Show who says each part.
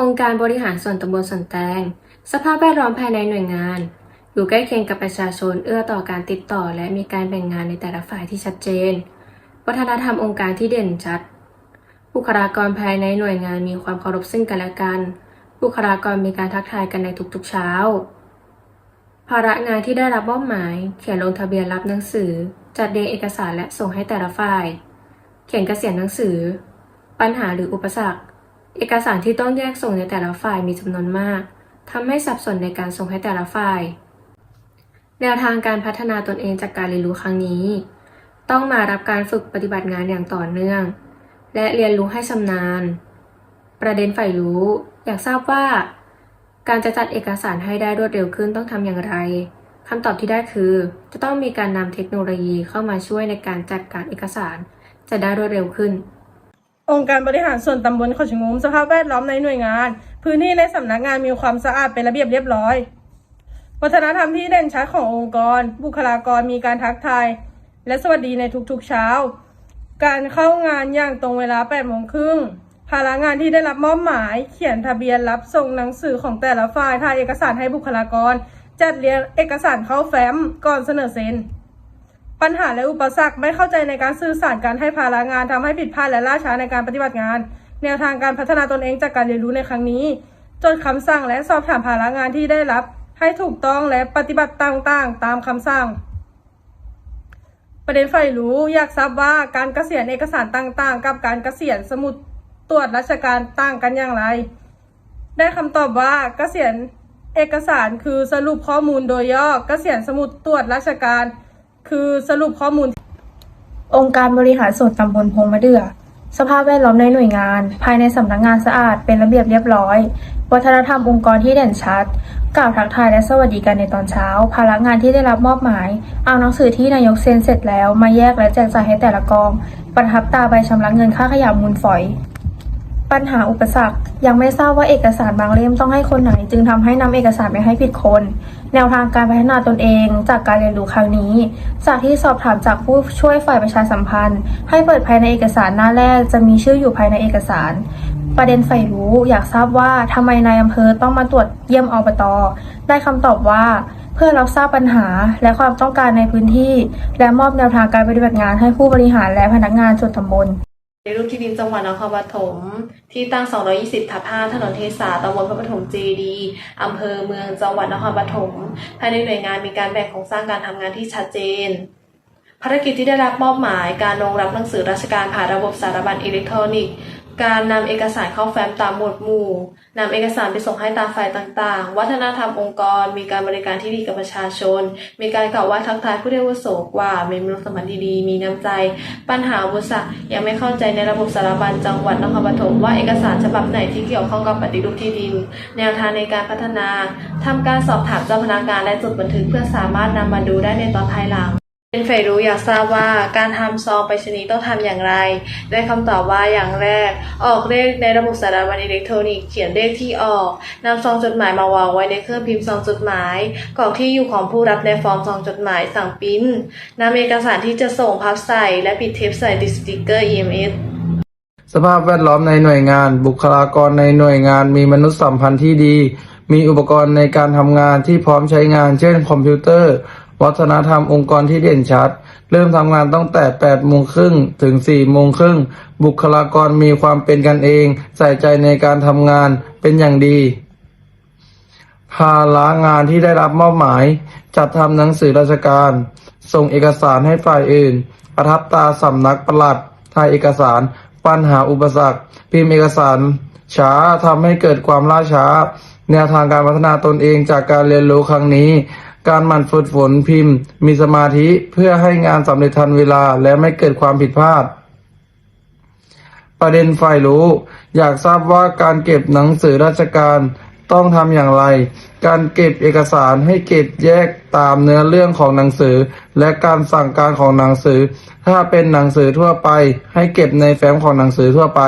Speaker 1: องค์การบริหารส่วนตำบลสวนแตง สภาพแวดล้อมภายในหน่วยงาน อยู่ใกล้เคียงกับประชาชนเอื้อต่อการติดต่อ และมีการแบ่งงานในแต่ละฝ่ายที่ชัดเจน วัฒนธรรมองค์การที่เด่นชัด บุคลากรภายในหน่วยงานมีความเคารพซึ่งกันและกัน บุคลากรมีการทักทายกันในทุกๆเช้า ภาระงานที่ได้รับมอบหมาย เขียนลงทะเบียนรับหนังสือ จัดเรียงเอกสารและส่งให้แต่ละฝ่าย เขียนเกษียณหนังสือ ปัญหาหรืออุปสรรค เอกสารที่ต้องแยกส่งในแต่ละฝ่ายมีจำนวนมากทำให้สับสนในการส่งให้แต่ละฝ่าย แนวทางการพัฒนาตนเองจากการเรียนรู้ครั้งนี้ ต้องมารับการฝึกปฏิบัติงานอย่างต่อเนื่อง และเรียนรู้ให้ชำนาญ ประเด็นใฝ่รู้ อยากทราบว่า การจะจัดเอกสารให้ได้รวดเร็วขึ้นต้องทำอย่างไรคำตอบที่ได้คือ จะต้องมีการนำเทคโนโลยีเข้ามาช่วยในการจัดการเอกสาร จะได้รวดเร็วขึ้น
Speaker 2: องค์การบริหารส่วนตำบลเขาชะงมสภาพแวดล้อมในหน่วยงาน พื้นที่ในสำนักงานมีความสะอาดเป็นระเบียบเรียบร้อย วัฒนธรรมที่เด่นชัดขององค์กร บุคลากรมีการทักทายและสวัสดีในทุกๆเช้า การเข้างานอย่างตรงเวลา8โมงครึ่งภาระงานที่ได้รับมอบหมาย เขียนทะเบียนรับส่งหนังสือของแต่ละฝ่ายถ่ายเอกสารให้บุคลากร จัดเรียงเอกสารเข้าแฟ้มก่อนเสนอเซ็น ปัญหาและอุปสรรคไม่เข้าใจในการสื่อสารการให้ภาระงานทำให้ผิดพลาดและล่าช้าในการปฏิบัติงาน แนวทางการพัฒนาตนเองจากการเรียนรู้ในครั้งนี้ จดคำสั่งและสอบถามภาระงานที่ได้รับ ให้ถูกต้องและปฏิบัติต่างๆ ตามคำสั่ง ประเด็นใฝ่รู้อยากทราบว่าการเกษียณเอกสารต่างๆ กับการเกษียณสมุดตรวจราชการต่างกันอย่างไร ได้คำตอบว่าเกษียณเอกสารคือสรุปข้อมูลโดยย่อเกษียณสมุดตรวจราชการ คือสรุปข้อมูล
Speaker 3: องค์การบริหารส่วนตำบลพงมะเดื่อสภาพแวดล้อมในหน่วยงาน ภายในสำนักงานสะอาดเป็นระเบียบเรียบร้อย วัฒนธรรมองค์กรที่เด่นชัด กล่าวทักทายและสวัสดีกันในตอนเช้า ภาระงานที่ได้รับมอบหมาย เอาหนังสือที่นายกเซ็นเสร็จแล้ว มาแยกและแจกจ่ายให้แต่ละกอง ประทับตาใบชำระเงินค่าขยะมูลฝอย ปัญหาอุปสรรค ยังไม่ทราบว่าเอกสารบางเล่มต้องให้คนไหน จึงทำให้นำเอกสารไปให้ผิดคน แนวทางการพัฒนาตนเอง จากการเรียนรู้ครั้งนี้ จากที่สอบถามจากผู้ช่วยฝ่ายประชาสัมพันธ์ ให้เปิดภายในเอกสารหน้าแรกจะมีชื่ออยู่ภายในเอกสาร ประเด็นใฝ่รู้อยากทราบว่าทำไมนายอำเภอต้องมาตรวจเยี่ยมอบตอได้คำตอบว่าเพื่อรับทราบปัญหาและความต้องการในพื้นที่ และมอบแนวทางการปฏิบัติงานให้ผู้บริหารและพนักงานส่วนตำบล
Speaker 4: ในรูปที่ดินจังหวัดนครปฐมที่ตั้ง 220 ทับ 5 ถนนเทสาตำบลพระปฐมเจดีอำเภอเมืองจังหวัดนครปฐมภายในหน่วยงานมีการแบ่งโครงสร้างการทำงานที่ชัดเจน ภารกิจที่ได้รับมอบหมายการลงรับหนังสือราชการผ่านระบบสารบัญอิเล็กทรอนิกส์ การนำเอกสารเข้าแฟ้มตามหมวดหมู่นำเอกสารไปส่งให้ตามฝ่ายต่างๆ วัฒนธรรมองค์กร มีการบริการที่ดีกับประชาชน มีการกล่าวว่าทักทายผู้ได้วุโสกว่ามีมนุษยสัมพันธ์ที่ดีมีน้ำใจ ปัญหาอุปสรรคยังไม่เข้าใจในระบบสารบัญจังหวัดนครปฐมว่าเอกสารฉบับไหนที่เกี่ยวข้องกับปฏิรูปที่ดิน แนวทางในการพัฒนาทำการสอบถามเจ้าพนักงานและจดบันทึกเพื่อสามารถนำมาดูได้ในตอนภายหลัง เป็นใฝ่รู้อยากทราบว่าการทำซองไปรษณีย์ต้องทำอย่างไร ได้คำตอบว่าอย่างแรก ออกเลขในระบบสารบัญอิเล็กทรอนิกส์เขียนเลขที่ออกนำซองจดหมายมาวางไว้ในเครื่องพิมพ์ซองจดหมายกรอกที่อยู่ของผู้รับในฟอร์มซองจดหมายสั่งปริ้นนำเอกสารที่จะส่งพับใส่ และปิดเทปใส่ติดสติกเกอร์ EMS
Speaker 5: สภาพแวดล้อมในหน่วยงาน บุคลากรในหน่วยงานมีมนุษยสัมพันธ์ที่ดี มีอุปกรณ์ในการทำงานที่พร้อมใช้งาน เช่น คอมพิวเตอร์ วัฒนธรรมองค์กรที่เด่นชัด เริ่มทำงานตั้งแต่8โมงครึ่งถึง4โมงครึ่งบุคลากรมีความเป็นกันเอง ใส่ใจในการทำงานเป็นอย่างดี ภาระงานที่ได้รับมอบหมาย จัดทำหนังสือราชการ ส่งเอกสารให้ฝ่ายอื่น ประทับตาสำนักประหลัดถ่ายเอกสาร ปัญหาอุปสรรค พิมพ์เอกสาร ช้าทำให้เกิดความล่าช้า แนวทางการพัฒนาตนเองจากการเรียนรู้ครั้งนี้ การหมั่นฝึกฝนพิมพ์ มีสมาธิเพื่อให้งานสำเร็จทันเวลาและไม่เกิดความผิดพลาด ประเด็นฝ่ายรู้ อยากทราบว่าการเก็บหนังสือราชการต้องทำอย่างไร การเก็บเอกสารให้เก็บแยกตามเนื้อเรื่องของหนังสือ และการสั่งการของหนังสือ ถ้าเป็นหนังสือทั่วไป ให้เก็บในแฟ้มของหนังสือทั่วไป